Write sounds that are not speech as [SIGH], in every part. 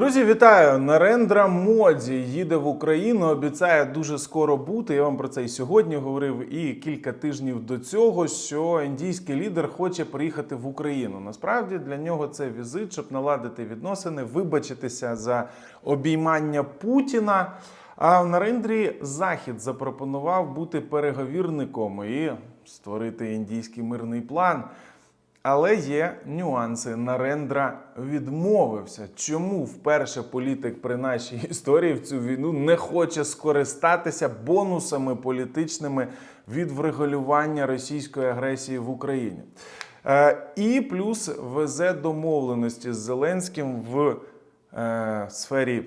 Друзі, вітаю! Нарендра Моді їде в Україну. Обіцяє дуже скоро бути. Я вам про це і сьогодні говорив, і кілька тижнів до цього, що індійський лідер хоче приїхати в Україну. Насправді для нього це візит, щоб наладити відносини, вибачитися за обіймання Путіна. А в Нарендрі Захід запропонував бути переговірником і створити індійський мирний план. Але є нюанси. Нарендра відмовився. Чому вперше політик при нашій історії в цю війну не хоче скористатися бонусами політичними від врегулювання російської агресії в Україні? Е, і плюс везе домовленості з Зеленським в е, сфері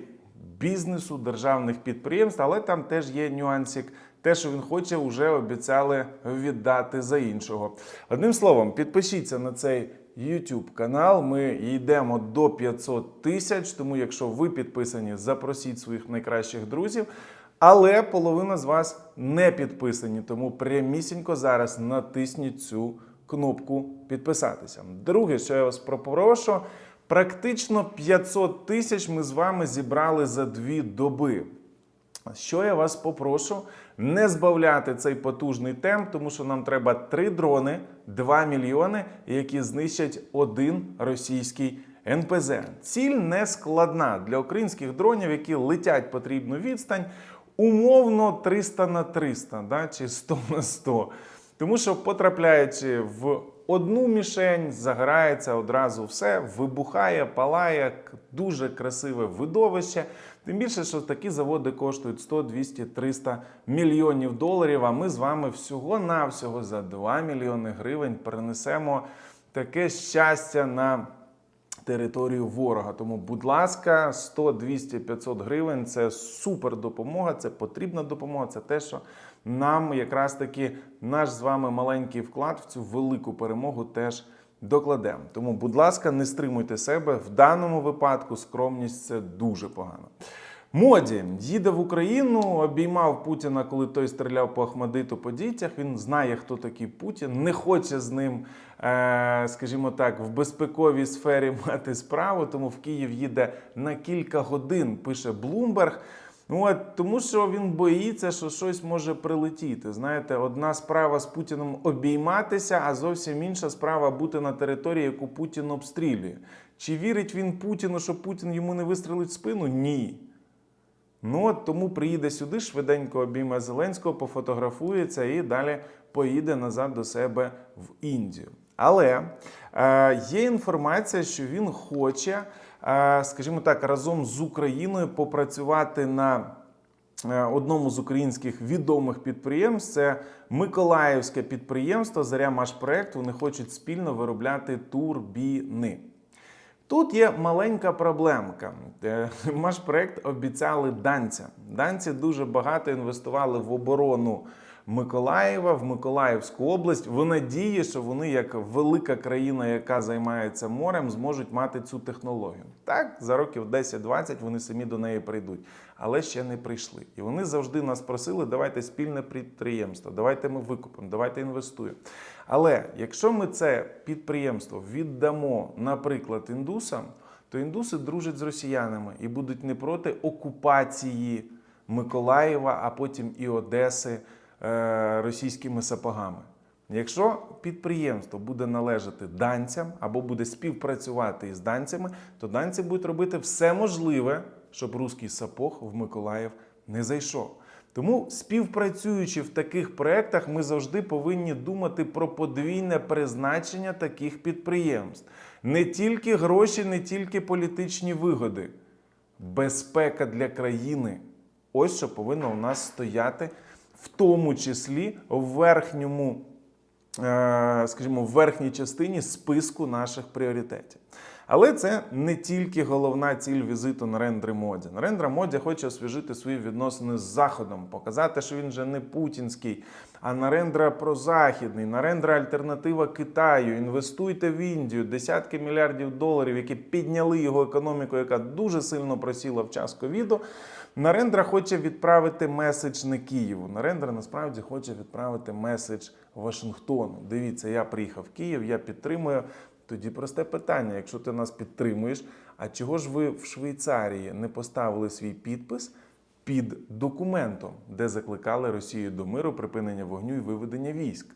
бізнесу, державних підприємств, але там теж є нюансик. Те, що він хоче, вже обіцяли віддати за іншого. Одним словом, підпишіться на цей YouTube канал. Ми йдемо до 500 тисяч. Тому, якщо ви підписані, запросіть своїх найкращих друзів. Але половина з вас не підписані, тому прямісінько зараз натисніть цю кнопку підписатися. Друге, що я вас попрошу, практично 500 тисяч ми з вами зібрали за дві доби. Що я вас попрошу, не збавляти цей потужний темп, тому що нам треба три дрони, 2 мільйони, які знищать один російський НПЗ. Ціль не складна для українських дронів, які летять потрібну відстань, умовно 300 на 300, да, чи 100 на 100. Тому що потрапляючи в одну мішень, загорається одразу все, вибухає, палає, дуже красиве видовище. Тим більше, що такі заводи коштують 100, 200, 300 мільйонів доларів. А ми з вами всього-навсього за 2 мільйони гривень перенесемо таке щастя на територію ворога. Тому, будь ласка, 100, 200, 500 гривень це супер допомога, це потрібна допомога. Це те, що нам якраз таки наш з вами маленький вклад в цю велику перемогу теж докладемо. Тому, будь ласка, не стримуйте себе. В даному випадку скромність це дуже погано. Моді їде в Україну, обіймав Путіна, коли той стріляв по Ахмадиту по дітях. Він знає, хто такий Путін, не хоче з ним, е, скажімо так, в безпековій сфері [LAUGHS] мати справу. Тому в Київ їде на кілька годин, пише Блумберг. Ну, от, тому що він боїться, що щось може прилетіти. Знаєте, одна справа з Путіном обійматися, а зовсім інша справа бути на території, яку Путін обстрілює. Чи вірить він Путіну, що Путін йому не вистрелить в спину? Ні. Ну от тому приїде сюди, швиденько обійме Зеленського, пофотографується і далі поїде назад до себе в Індію. Але е, є інформація, що він хоче, скажімо так, разом з Україною попрацювати на е, одному з українських відомих підприємств. Це Миколаївське підприємство Заря-Машпроект. Вони хочуть спільно виробляти турбіни. Тут є маленька проблемка. Е, [LAUGHS] Машпроект обіцяли данцям. Данці дуже багато інвестували в оборону Миколаєва, в Миколаївську область, в надії, що вони, як велика країна, яка займається морем, зможуть мати цю технологію. Так, за років 10-20 вони самі до неї прийдуть, але ще не прийшли. І вони завжди нас просили: давайте спільне підприємство, давайте ми викупимо, давайте інвестуємо. Але якщо ми це підприємство віддамо, наприклад, індусам, то індуси дружать з росіянами і будуть не проти окупації Миколаєва, а потім і Одеси російськими сапогами. Якщо підприємство буде належати данцям або буде співпрацювати із данцями, то данці будуть робити все можливе, щоб руський сапог в Миколаїв не зайшов. Тому, співпрацюючи в таких проєктах, ми завжди повинні думати про подвійне призначення таких підприємств. Не тільки гроші, не тільки політичні вигоди. Безпека для країни. Ось що повинно у нас стояти, в тому числі в верхньому, е, скажімо, в верхній частині списку наших пріоритетів. Але це не тільки головна ціль візиту Нарендри Моді. Нарендра Моді хоче освіжити свої відносини з Заходом, показати, що він вже не путінський, а Нарендра прозахідний, Нарендра альтернатива Китаю. Інвестуйте в Індію, десятки мільярдів доларів, які підняли його економіку, яка дуже сильно просіла в час ковіду. Нарендра хоче відправити меседж не Києву. Нарендра насправді хоче відправити меседж Вашингтону. Дивіться, я приїхав в Київ, я підтримую. Тоді просте питання: якщо ти нас підтримуєш, А чого ж ви в Швейцарії не поставили свій підпис під документом, де закликали Росію до миру, припинення вогню і виведення військ?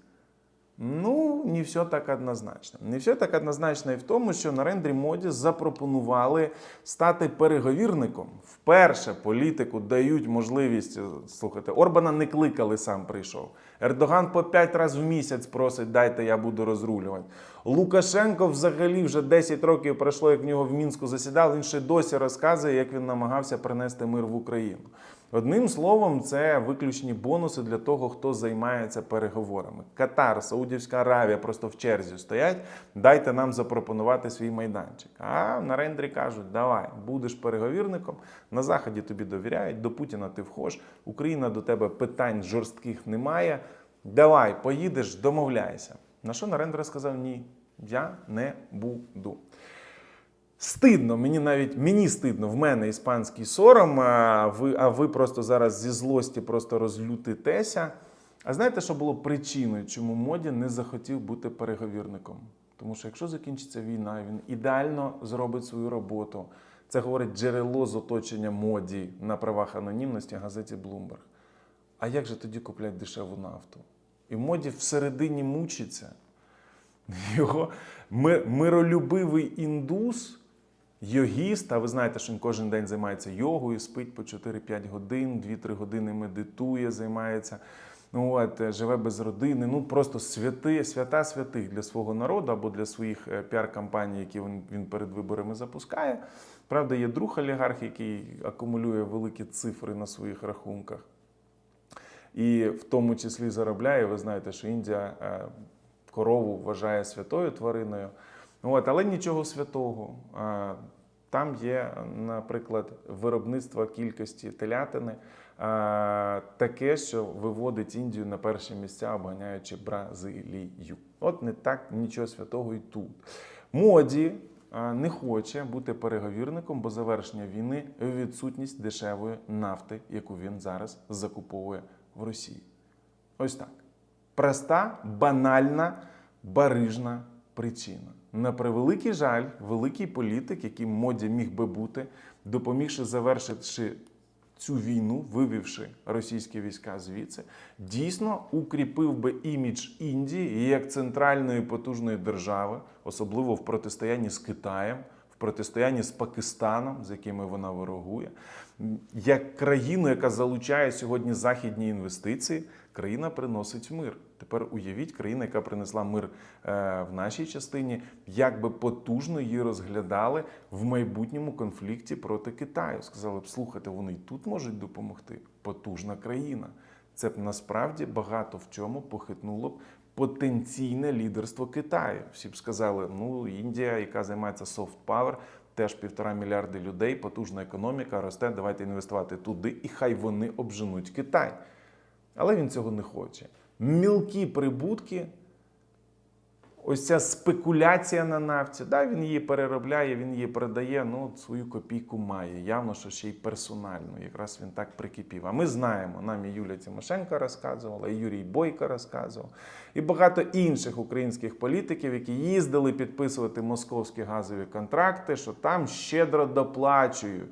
Ну, не все так однозначно. Не все так однозначно і в тому, що на рендрі моді запропонували стати переговірником. Вперше політику дають можливість слухайте, Орбана не кликали, сам прийшов. Ердоган по п'ять разів в місяць просить, дайте я буду розрулювати. Лукашенко взагалі вже 10 років пройшло, як в нього в мінську засідав. Він ще досі розказує, як він намагався принести мир в Україну. Одним словом, це виключні бонуси для того, хто займається переговорами. Катар, Саудівська Аравія просто в черзі стоять. Дайте нам запропонувати свій майданчик. А на рендрі кажуть, давай, будеш переговірником. На заході тобі довіряють, до Путіна ти вхож. Україна до тебе питань жорстких немає. Давай, поїдеш, домовляйся. На що Нарендра сказав ні, я не буду. Стидно, мені навіть мені стидно, в мене іспанський сором, а ви, а ви просто зараз зі злості просто розлютитеся. А знаєте, що було причиною, чому Моді не захотів бути переговірником? Тому що якщо закінчиться війна, він ідеально зробить свою роботу. Це говорить джерело з оточення моді на правах анонімності газеті Bloomberg. А як же тоді купляти дешеву нафту? І моді всередині мучиться. Його ми- миролюбивий індус, йогіст, а ви знаєте, що він кожен день займається йогою, спить по 4-5 годин, 2-3 години медитує, займається. Ну, от, е, живе без родини, ну просто святи, свята святих для свого народу або для своїх е, піар-кампаній, які він, він перед виборами запускає. Правда, є друг олігарх, який акумулює великі цифри на своїх рахунках. І в тому числі заробляє. Ви знаєте, що Індія е, корову вважає святою твариною. От, але нічого святого. Е, Там є, наприклад, виробництво кількості телятини, е, таке, що виводить Індію на перші місця, обганяючи Бразилію. От не так нічого святого і тут. Моді е, не хоче бути переговірником, бо завершення війни відсутність дешевої нафти, яку він зараз закуповує в Росії. Ось так. Проста, банальна, барижна причина. На превеликий жаль, великий політик, яким моді міг би бути, допомігши завершивши цю війну, вивівши російські війська звідси, дійсно укріпив би імідж Індії як центральної потужної держави, особливо в протистоянні з Китаєм, в протистоянні з Пакистаном, з якими вона ворогує, як країну, яка залучає сьогодні західні інвестиції, країна приносить мир. Тепер уявіть, країна, яка принесла мир е, в нашій частині, як би потужно її розглядали в майбутньому конфлікті проти Китаю. Сказали б, слухайте, вони і тут можуть допомогти. Потужна країна. Це б насправді багато в чому похитнуло б потенційне лідерство Китаю. Всі б сказали, ну Індія, яка займається soft power, теж півтора мільярди людей, потужна економіка росте. Давайте інвестувати туди, і хай вони обженуть Китай. Але він цього не хоче. Мілкі прибутки, ось ця спекуляція на нафті. Да, він її переробляє, він її продає, ну свою копійку має. Явно, що ще й персонально. Якраз він так прикипів. А ми знаємо, нам і Юлія Тимошенко розказувала, і Юрій Бойко розказував, і багато інших українських політиків, які їздили підписувати московські газові контракти, що там щедро доплачують.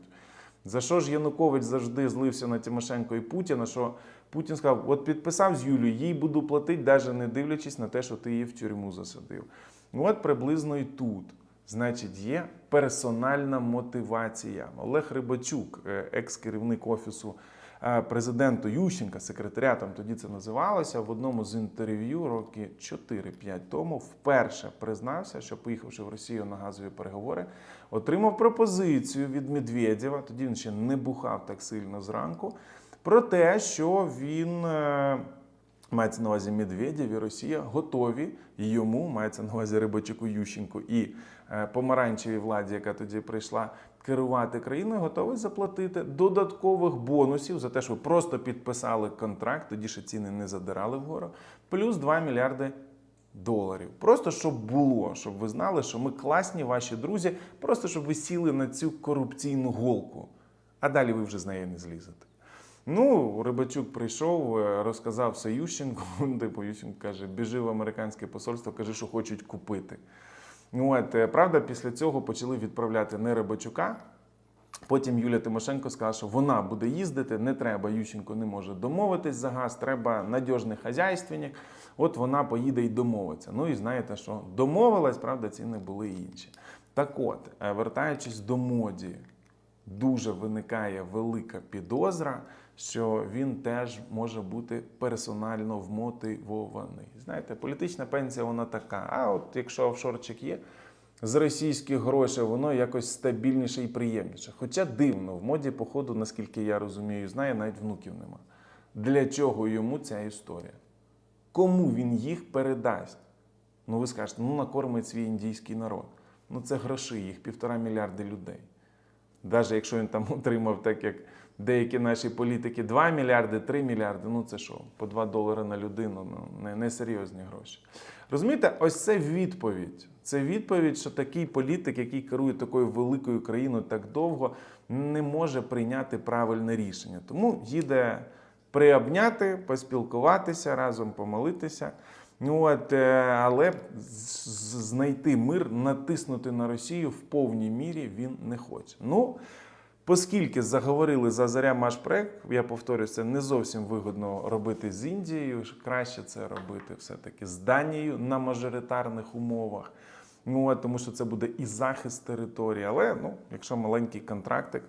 За що ж Янукович завжди злився на Тимошенко і Путіна? Що Путін сказав: от підписав з Юлією, їй буду платити, навіть не дивлячись на те, що ти її в тюрму засадив. Ну, От приблизно і тут. Значить, є персональна мотивація. Олег Рибачук, е, екс-керівник офісу е, президента Ющенка, секретаріатом тоді це називалося, в одному з інтерв'ю роки 4-5 тому вперше признався, що поїхавши в Росію на газові переговори, отримав пропозицію від Медведєва, тоді він ще не бухав так сильно зранку, про те, що він. е, Мається на увазі Медведєв і Росія готові йому, мається на увазі Рибачуку Ющенку і е, помаранчевій владі, яка тоді прийшла керувати країною, готові заплатити додаткових бонусів за те, що ви просто підписали контракт, тоді ще ціни не задирали вгору, плюс 2 мільярди доларів. Просто щоб було, щоб ви знали, що ми класні ваші друзі, просто щоб ви сіли на цю корупційну голку. А далі ви вже з неї не злізете. Ну, Рибачук прийшов, е, розказав все Ющенку. [LAUGHS] Типу Ющенко каже: біжи в американське посольство, кажи, що хочуть купити. От, е, правда, після цього почали відправляти не Рибачука. Потім Юлія Тимошенко сказала, що вона буде їздити, не треба. Ющенко не може домовитись за газ, треба надіжний хазяйственник. От вона поїде і домовиться. Ну і знаєте, що домовилась, правда, ціни були інші. Так от, е, вертаючись до моді, дуже виникає велика підозра, що він теж може бути персонально вмотивований. Знаєте, політична пенсія вона така. А от якщо офшорчик є, з російських грошей воно якось стабільніше і приємніше. Хоча дивно, в моді, походу, наскільки я розумію, знає, навіть внуків нема. Для чого йому ця історія? Кому він їх передасть? Ну, ви скажете, ну накормить свій індійський народ. Ну це гроші, їх півтора мільярди людей. Навіть якщо він там [LAUGHS] отримав, так як деякі наші політики, 2 мільярди, 3 мільярди, ну це що, по 2 долари на людину, ну не, не серйозні гроші. Розумієте, ось це відповідь. Це відповідь, що такий політик, який керує такою великою країною так довго, не може прийняти правильне рішення. Тому їде приобняти, поспілкуватися разом, помолитися. Ну, От, е, але знайти мир, натиснути на Росію в повній мірі він не хоче. Ну, Оскільки заговорили за заря Машпроект, я повторюю, це не зовсім вигодно робити з Індією. Краще це робити все-таки з Данією на мажоритарних умовах. Ну, тому що це буде і захист території. Але ну, якщо маленький контрактик.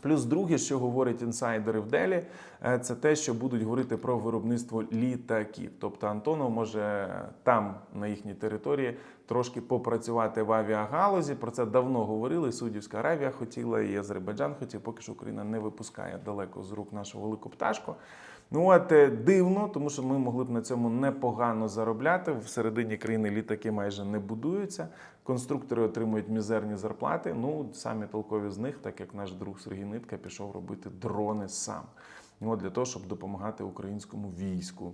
Плюс друге, що говорять інсайдери в Делі, це те, що будуть говорити про виробництво літаків. Тобто Антонов може там, на їхній території, трошки попрацювати в авіагалузі. Про це давно говорили. Суддівська Аравія хотіла, і Азербайджан хотів. Поки що Україна не випускає далеко з рук нашу велику пташку. Ну от е, дивно, тому що ми могли б на цьому непогано заробляти. В середині країни літаки майже не будуються. Конструктори отримують мізерні зарплати. Ну самі толкові з них, так як наш друг Сергій Нитка пішов робити дрони сам. Ну, от для того, щоб допомагати українському війську.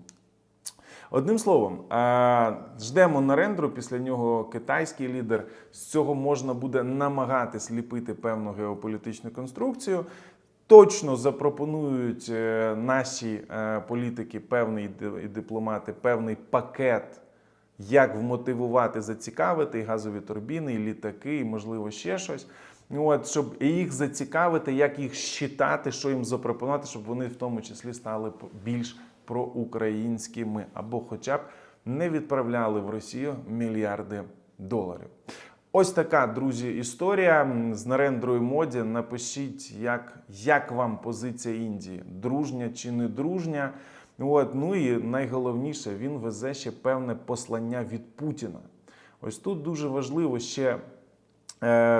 Одним словом, е, ждемо Нарендру, після нього китайський лідер. З цього можна буде намагатись ліпити певну геополітичну конструкцію. Точно запропонують е, наші е, політики, певний і дипломати, певний пакет, як вмотивувати, зацікавити і газові турбіни, і літаки, і можливо ще щось. От, щоб їх зацікавити, як їх щитати, що їм запропонувати, щоб вони в тому числі стали більш проукраїнськими або хоча б не відправляли в Росію мільярди доларів. Ось така, друзі, історія з Нарендрою моді. Напишіть, як, як вам позиція Індії, дружня чи не дружня. От, ну і найголовніше, він везе ще певне послання від Путіна. Ось тут дуже важливо ще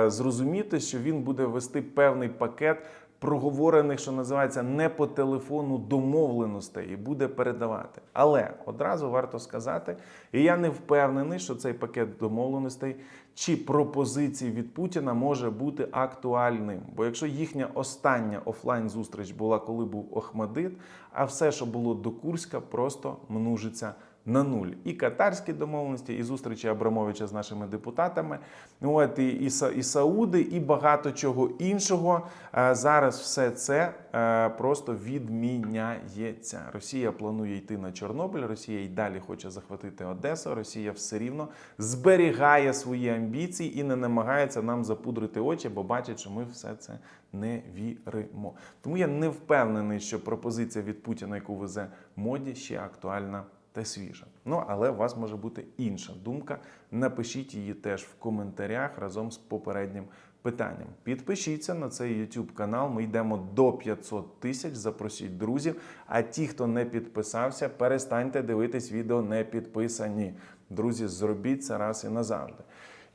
зрозуміти, що він буде вести певний пакет проговорених, що називається, не по телефону домовленостей і буде передавати. Але одразу варто сказати, і я не впевнений, що цей пакет домовленостей чи пропозицій від Путіна може бути актуальним. Бо якщо їхня остання офлайн зустріч була, коли був Охмадит, а все, що було до Курська, просто множиться на нуль. І катарські домовленості, і зустрічі Абрамовича з нашими депутатами, от, і, і, і Сауди, і багато чого іншого. Зараз все це е, просто відміняється. Росія планує йти на Чорнобиль, Росія й далі хоче захватити Одесу. Росія все рівно зберігає свої амбіції і не намагається нам запудрити очі, бо бачить, що ми все це не віримо. Тому я не впевнений, що пропозиція від Путіна, яку везе моді, ще актуальна та свіжа. Ну але у вас може бути інша думка. Напишіть її теж в коментарях разом з попереднім питанням. Підпишіться на цей YouTube канал. Ми йдемо до 500 тисяч. Запросіть друзів. А ті, хто не підписався, перестаньте дивитись відео не підписані. Друзі, зробіть це раз і назавжди.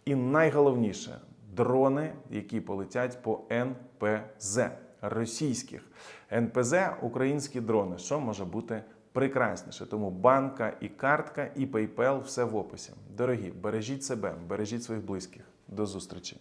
І найголовніше дрони, які полетять по НПЗ російських НПЗ, українські дрони. Що може бути прекрасніше? Тому банка і картка, і PayPal – все в описі. Дорогі, бережіть себе, бережіть своїх близьких. До зустрічі.